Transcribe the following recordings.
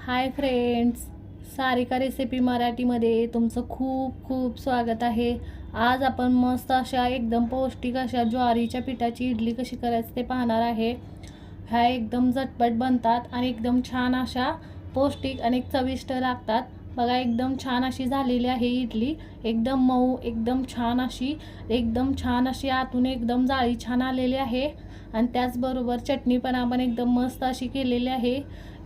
Hi friends Sarika recipe मराठीमध्ये तुमचं खूप खूप स्वागत आहे. आज आपण मस्त अशा एकदम पौष्टिक अशा ज्वारीच्या पिठाची इडली कशी करायची ते पाहणार आहे. ह्या एकदम झटपट बनतात आणि एकदम छान अशा पौष्टिक आणि चविष्ट लागतात. बघा एकदम छान अशी झालेली आहे इडली. एकदम मऊ एकदम छान अशी एकदम छान अशी आतून एकदम जाळी छान आलेली आहे. आणि त्याचबरोबर चटणी पण आपण एकदम मस्त अशी केलेली आहे.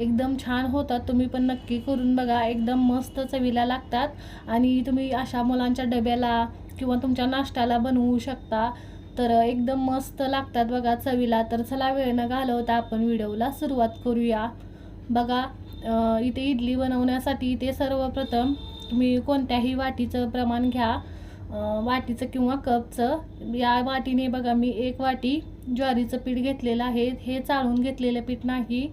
एकदम छान होतात. तुम्ही पण नक्की करून बघा. एकदम मस्त चवीला लागतात. आणि तुम्ही अशा मुलांच्या डब्याला किंवा तुमच्या नाश्त्याला बनवू शकता. तर एकदम मस्त लागतात बघा चवीला. तर चला वेळ न घालवता आपण व्हिडिओला सुरुवात करूया. बघा इथे इडली बनवण्यासाठी इथे सर्वप्रथम तुम्ही कोणत्याही वाटीचं प्रमाण घ्या. वाटीचं किंवा कपचं. या वाटीने बघा मी एक वाटी ज्वारीचं पीठ घेतलेलं आहे. हे चाळून घेतलेलं पीठ नाही.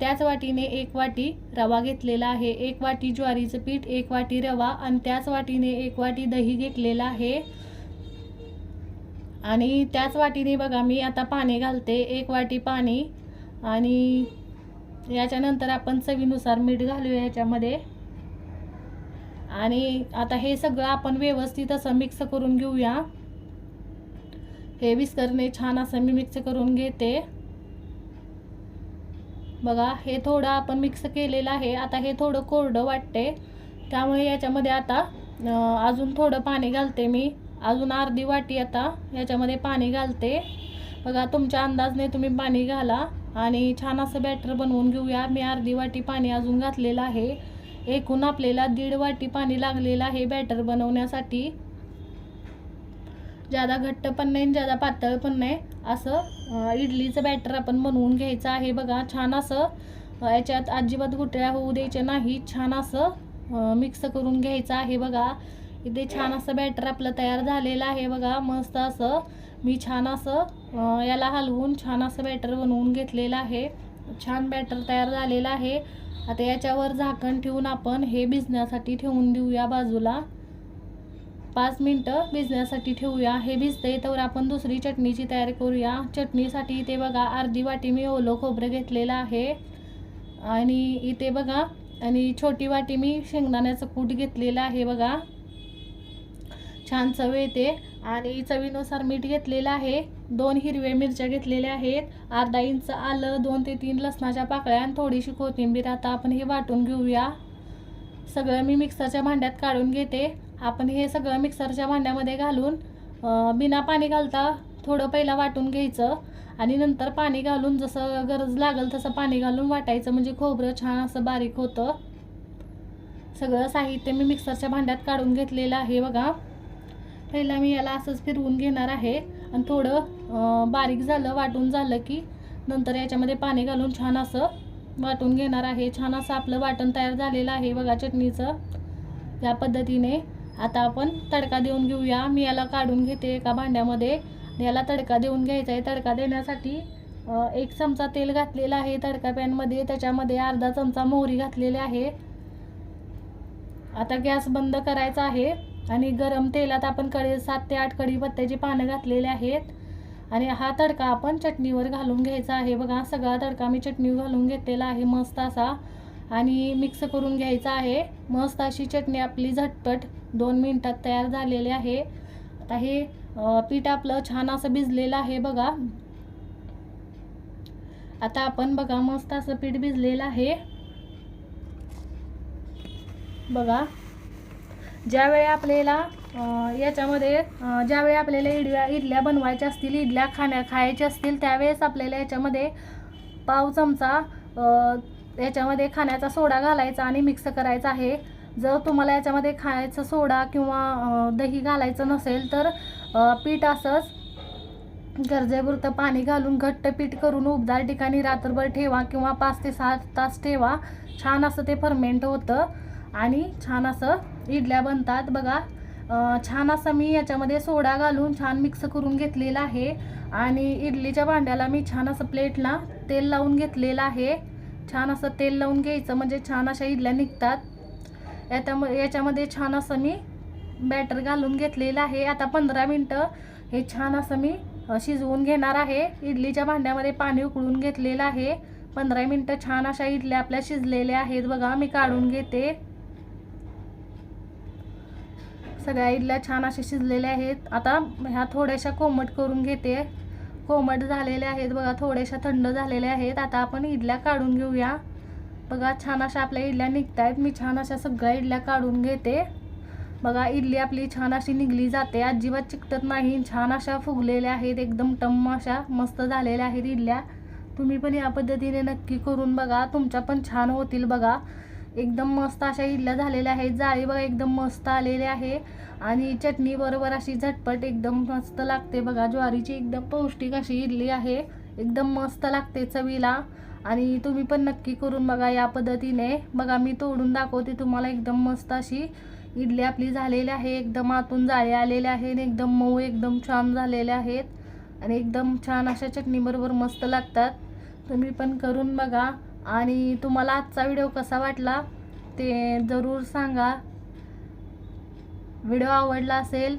त्याच वाटीने एक वाटी रवा घेतलेला आहे. एक वाटी ज्वारीचं पीठ एक वाटी रवा आणि त्याच वाटीने एक वाटी दही घेतलेलं आहे. आणि त्याच वाटीने बघा मी आता पाणी घालते. एक वाटी पाणी आणि याच्यानंतर आपण चवीनुसार मीठ घालूया याच्यामध्ये. आणि आता हे सगळं आपण व्यवस्थित असं मिक्स करून घेऊया. हे विस्करणे छान असं मी मिक्स करून घेते. बघा हे थोडं आपण मिक्स केलेलं आहे. आता हे थोडं कोरडं वाटते. त्यामुळे याच्यामध्ये आता अजून थोडं पाणी घालते मी. अजून अर्धी वाटी आता याच्यामध्ये पाणी घालते. बघा तुमच्या अंदाजने तुम्ही पाणी घाला आणि छान असं बॅटर बनवून घेऊया. मी अर्धी वाटी पाणी अजून घातलेलं आहे. एकूण आपल्याला दीड वाटी पाणी लागलेलं आहे बॅटर बनवण्यासाठी. ज्यादा घट्ट पण नाही ज्यादा पातळ पण नाही असं इडलीचं बॅटर आपण बनवून घ्यायचं आहे बघा. छान असं याच्यात अजिबात गुटळ्या होऊ द्यायच्या नाही. छान असं मिक्स करून घ्यायचं आहे बघा. इथे छान असं बॅटर आपलं तयार झालेलं आहे बघा. मस्त असं मी छान असं याला हलवून छान असं बॅटर बनवून घेतलेलं आहे. छान बॅटर तयार झालेला आहे. आता याच्यावर झाकण ठेवून आपण हे भिजण्यासाठी ठेवून देऊया बाजूला. पाच मिनटं भिजण्यासाठी ठेवूया. हे भिजते तर आपण दुसरी चटणीची तयारी करूया. चटणीसाठी इथे बघा अर्धी वाटी मी ओलं खोबरं घेतलेलं आहे. आणि इथे बघा आणि छोटी वाटी मी शेंगदाण्याचं कूट घेतलेलं आहे बघा. छान चव येते. आणि चवीनुसार मीठ घेतलेलं आहे. दोन हिरव्या मिरच्या घेतलेल्या आहेत. अर्धा इंच आलं दोन ते तीन लसणाच्या पाकळ्या आणि थोडीशी कोथिंबीर. आता आपण हे वाटून घेऊया. सगळं मी मिक्सरच्या भांड्यात काढून घेते. आपण हे सगळं मिक्सरच्या भांड्यामध्ये घालून बिना पाणी घालता थोडं पहिला वाटून घ्यायचं. आणि नंतर पाणी घालून जसं गरज लागल तसं पाणी घालून वाटायचं. म्हणजे खोबरं छान असं बारीक होतं. सगळं साहित्य मी मिक्सरच्या भांड्यात काढून घेतलेलं आहे बघा. पहिला मी याला असंच फिरवून घेणार आहे. आणि थोडं बारीक झालं वाटून झालं की नंतर याच्यामध्ये पाणी घालून छान असं वाटून घेणार आहे. छान असं आपलं वाटण तयार झालेलं आहे बघा चटणीचं. या पद्धतीने आता आपण तडका देऊन घेऊया. मी याला काढून घेते एका भांड्यामध्ये. याला तडका देऊन घ्यायचा आहे. तडका देण्यासाठी एक चमचा तेल घातलेला आहे तडका पॅनमध्ये. त्याच्यामध्ये अर्धा चमचा मोहरी घातलेली आहे. आता गॅस बंद करायचा आहे. आणि गरम तेलात आपण कडी सात ते आठ कढीपत्त्याची पानं घातलेली आहेत. आणि हा तडका आपण चटणीवर घालून घ्यायचा आहे. बघा सगळा तडका मी चटणी घालून घेतलेला आहे मस्त असा. आणि मिक्स करून घ्यायचा आहे. मस्त अशी चटणी आपली झटपट दोन मिनटात तयार झालेली आहे. आता हे पीठ आपलं छान असं भिजलेलं आहे बघा. आता आपण बघा मस्त असं पीठ भिजलेलं आहे. बघा. ज्यावेळी आपल्याला याच्यामध्ये ज्यावेळी आपल्याला इडल्या इडल्या बनवायच्या असतील इडल्या खाण्या खायच्या असतील त्यावेळेस आपल्याला याच्यामध्ये पाव चमचा याच्यामध्ये खाण्याचा सोडा घालायचा आणि मिक्स करायचा आहे. जर तुम्हाला याच्यामध्ये खाण्याचा सोडा किंवा दही घालायचं नसेल तर पीठ असंच गरजेपुरतं पाणी घालून घट्ट पीठ करून उबदार ठिकाणी रात्रभर ठेवा किंवा पाच ते सात तास ठेवा. छान असं ते फर्मेंट होतं. आणि छान असं इडल्या बनतात. बघा छान असं मी याच्यामध्ये सोडा घालून छान मिक्स करून घेतलेला आहे. आणि इडलीच्या भांड्याला मी छान असं प्लेटला तेल लावून घेतलेलं आहे. छान असं तेल लावून घ्यायचं म्हणजे छान अशा इडल्या निघतात. याच्याम याच्यामध्ये छान असं मी बॅटर घालून घेतलेलं आहे. आता पंधरा मिनटं हे छान असं मी शिजवून घेणार आहे. इडलीच्या भांड्यामध्ये पाणी उकळून घेतलेलं आहे. पंधरा मिनटं छान अशा इडल्या आपल्या शिजलेल्या आहेत. बघा मी काढून घेते. सगळ्या इडल्या छान अशा शिजलेल्या आहेत. आता ह्या थोड्याशा कोमट करून घेते. कोमट झालेल्या आहेत बघा थोड्याशा थंड झालेल्या आहेत. आता आपण इडल्या काढून घेऊया. बघा छान अशा आपल्या इडल्या निघत आहेत मी छान अशा सगळ्या इडल्या काढून घेते. बघा इडली आपली छान अशी निघली जाते. अजिबात चिकटत नाही. छान अशा फुगलेल्या आहेत. एकदम टम्म अशा मस्त झालेल्या आहेत इडल्या तुम्ही पण या पद्धतीने नक्की करून बघा. तुमच्या पण छान होतील बघा. एकदम मस्त अशा इडल्या झालेल्या आहेत. जाळी बघा एकदम मस्त आलेले आहे. आणि चटणी बरोबर अशी झटपट एकदम मस्त लागते बघा. ज्वारीची एकदम पौष्टिक अशी इडली आहे. एकदम मस्त लागते चवीला. आणि तुम्ही पण नक्की करून बघा या पद्धतीने. बघा मी तोडून दाखवते तुम्हाला. एकदम मस्त अशी इडली आपली झालेली आहे. एकदम आतून जाळे आलेले आहेत. एकदम मऊ एकदम छान झालेले आहेत. आणि एकदम छान अशा चटणीबरोबर मस्त लागतात. तुम्ही पण करून बघा. आणि तुम्हाला आजचा व्हिडिओ कसा वाटला ते जरूर सांगा. व्हिडिओ आवडला असेल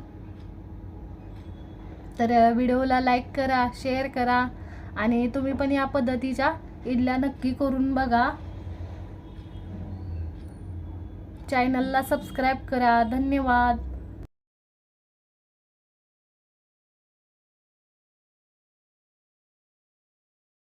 तर व्हिडिओला लाईक करा शेअर करा आणि तुम्ही पण या पद्धतीच्या इडल्या नक्की करून बघा. चॅनलला सबस्क्राईब करा. धन्यवाद.